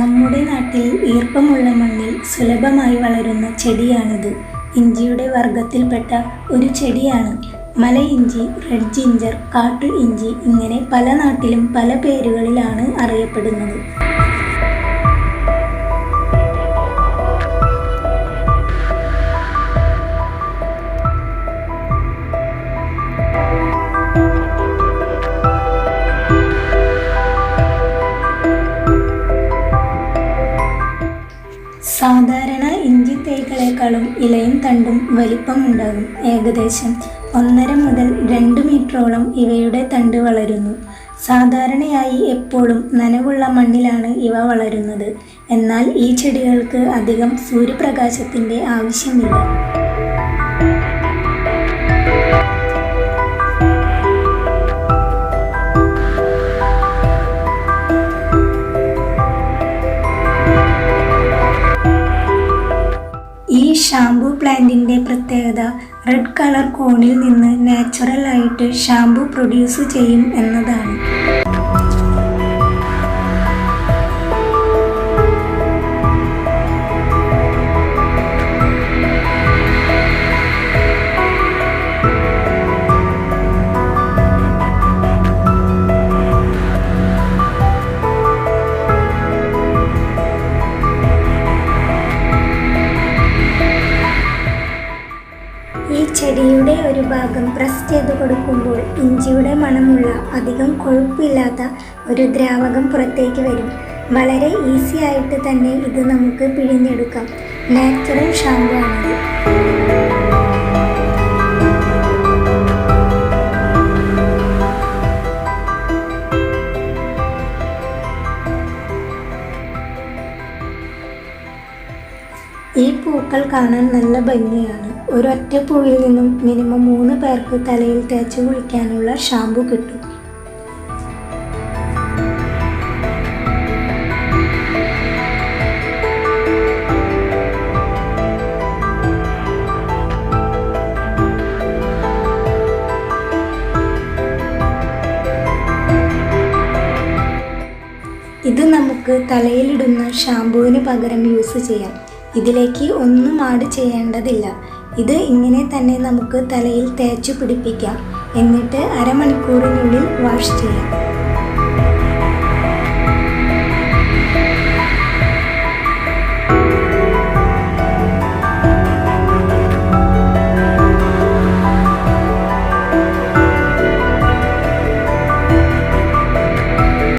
നമ്മുടെ നാട്ടിൽ ഈർപ്പമുള്ള മണ്ണിൽ സുലഭമായി വളരുന്ന ചെടിയാണിത്. ഇഞ്ചിയുടെ വർഗത്തിൽപ്പെട്ട ഒരു ചെടിയാണ്. മല ഇഞ്ചി റെഡ് ജിഞ്ചർ കാട്ടു ഇഞ്ചി ഇങ്ങനെ പല നാട്ടിലും പല പേരുകളിലാണ് അറിയപ്പെടുന്നത്. സാധാരണ ഇഞ്ചി തൈകളെക്കാളും ഇലയും തണ്ടും വലിപ്പമുണ്ടാകും ഏകദേശം ഒന്നര മുതൽ രണ്ട് മീറ്ററോളം ഇവയുടെ തണ്ട് വളരുന്നു. സാധാരണയായി എപ്പോഴും നനവുള്ള മണ്ണിലാണ് ഇവ വളരുന്നത്. എന്നാൽ ഈ ചെടികൾക്ക് അധികം സൂര്യപ്രകാശത്തിന്റെ ആവശ്യമില്ല. ഷാംപൂ പ്ലാന്റിന്റെ പ്രത്യേകത റെഡ് കളർ കോണിൽ നിന്ന് നാച്ചുറൽ ആയിട്ട് ഷാംപൂ പ്രൊഡ്യൂസ് ചെയ്യും എന്നതാണ്. ചെടിയുടെ ഒരു ഭാഗം പ്രസ് ചെയ്ത് കൊടുക്കുമ്പോൾ ഇഞ്ചിയുടെ മണമുള്ള അധികം കൊഴുപ്പില്ലാത്ത ഒരു ദ്രാവകം പുറത്തേക്ക് വരും. വളരെ ഈസി ആയിട്ട് തന്നെ ഇത് നമുക്ക് പിഴിഞ്ഞെടുക്കാം. നാച്ചുറൽ ഷാമ്പു ആണിത് ഈ പൂക്കൾ കാണാൻ നല്ല ഭംഗിയാണ്. ഒരൊറ്റ പൂവിൽ നിന്നും മിനിമം മൂന്ന് പേർക്ക് തലയിൽ തേച്ച് കുളിക്കാനുള്ള ഷാമ്പു കിട്ടും. ഇത് നമുക്ക് തലയിലിടുന്ന ഷാമ്പുവിന് പകരം യൂസ് ചെയ്യാം. ഇതിലേക്ക് ഒന്നും ആഡ് ചെയ്യേണ്ടതില്ല. ഇത് ഇങ്ങനെ തന്നെ നമുക്ക് തലയിൽ തേച്ചു പിടിപ്പിക്കാം. എന്നിട്ട് അരമണിക്കൂറിനുള്ളിൽ വാഷ് ചെയ്യാം.